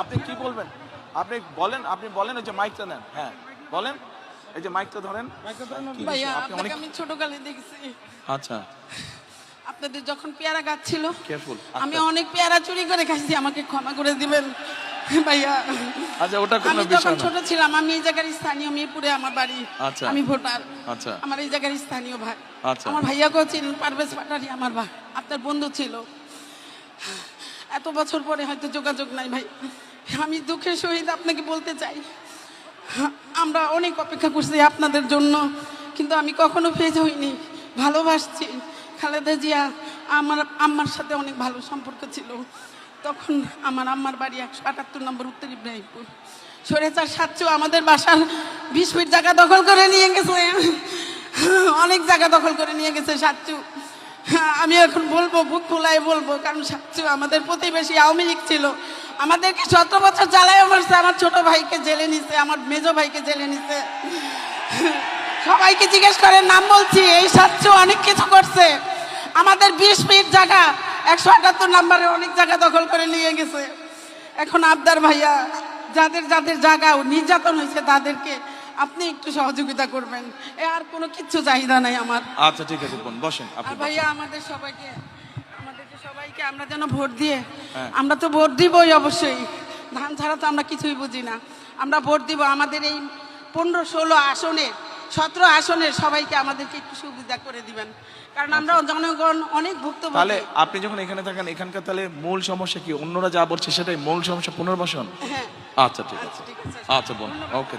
আপনি কি বলবেন? আপনি বলেন আপনি বলেন ওই যে মাইকটা নেন। হ্যাঁ বলেন এই যে মাইকটা ধরেন। ভাইয়া আপনাকে আমি ছোটকালে দেখেছি। আচ্ছা। আপনাদের যখন পেয়ারা গাছ ছিল কেয়ারফুল আমি অনেক পেয়ারা চুরি করে খাইছি আমাকে ক্ষমা করে দিবেন ভাইয়া। আচ্ছা ওটা কোনো বিষয় না। ছোট ছিলাম আমি এই জায়গার স্থানীয় মিরপুরে আমার বাড়ি আচ্ছা। আমি ভোটার। আচ্ছা। আমার এই জায়গার স্থানীয় ভাই। আচ্ছা। আমার ভাইয়াকেও চিনেন পারভেজ পাটারি আমার ভাই। আপনার বন্ধু ছিল। এত বছর পরে হয়তো যোগাযোগ নাই ভাই। আমি দুঃখের সহিত আপনাকে বলতে চাই। আমরা অনেক অপেক্ষা করছি আপনাদের জন্য, কিন্তু আমি কখনো ফেজ হইনি। ভালোবাসছি। খালেদা জিয়া আমার আম্মার সাথে অনেক ভালো সম্পর্ক ছিল। তখন আমার আম্মার বাড়ি একশো আটাত্তর নম্বর উত্তর ইব্রাহিমপুর। সরেচার সাতচু আমাদের বাসার বিশ জায়গা দখল করে নিয়ে গেছে। অনেক জায়গা দখল করে নিয়ে গেছে সাতচু আমি এখন বলব, বুক খোলাই বলব, কারণ সাতচু আমাদের প্রতিবেশী আওয়ামী লীগ ছিল। আমাদেরকে সতেরো বছর জ্বালায় মারছে, আমার ছোট ভাইকে জেলে নিছে, আমার মেজো ভাইকে জেলে নিছে। সবাইকে জিজ্ঞেস করে নাম বলছি, এই সাতচু অনেক কিছু করছে। আমাদের বিশ ফিট জায়গা, একশো আটাত্তর নাম্বারে অনেক জায়গা দখল করে নিয়ে গেছে। এখন আবদার ভাইয়া, যাদের যাদের জায়গা, নির্যাতন হয়েছে তাদেরকে আপনি একটু সহযোগিতা করবেন। এ আর কোনো কিচ্ছু চাহিদা নাই আমার। আচ্ছা ঠিক আছে বোন বসেন আপনি আর ভাইয়া আমাদের সবাইকে আমাদেরকে সবাইকে আমরা যেন ভোট দিয়ে হ্যাঁ। আমরা তো ভোট দিবই অবশ্যই। ধান ছাড়া তো আমরা কিছুই বুঝি না। আমরা ভোট দিব আমাদের এই পনেরো ষোলো আসনে সতেরো আসনের সবাইকে আমাদেরকে একটু সুবিধা করে দিবেন। কারণ আমরা জনগণ অনেক ভুক্তভোগী। তাহলে আপনি যখন এখানে থাকেন এখানকার তাহলে মূল সমস্যা কি? অন্যরা যা বলছে সেটাই মূল সমস্যা পুনর্বাসন? হ্যাঁ। আচ্ছা ঠিক আছে। ঠিক আছে। আচ্ছা বোন ওকে।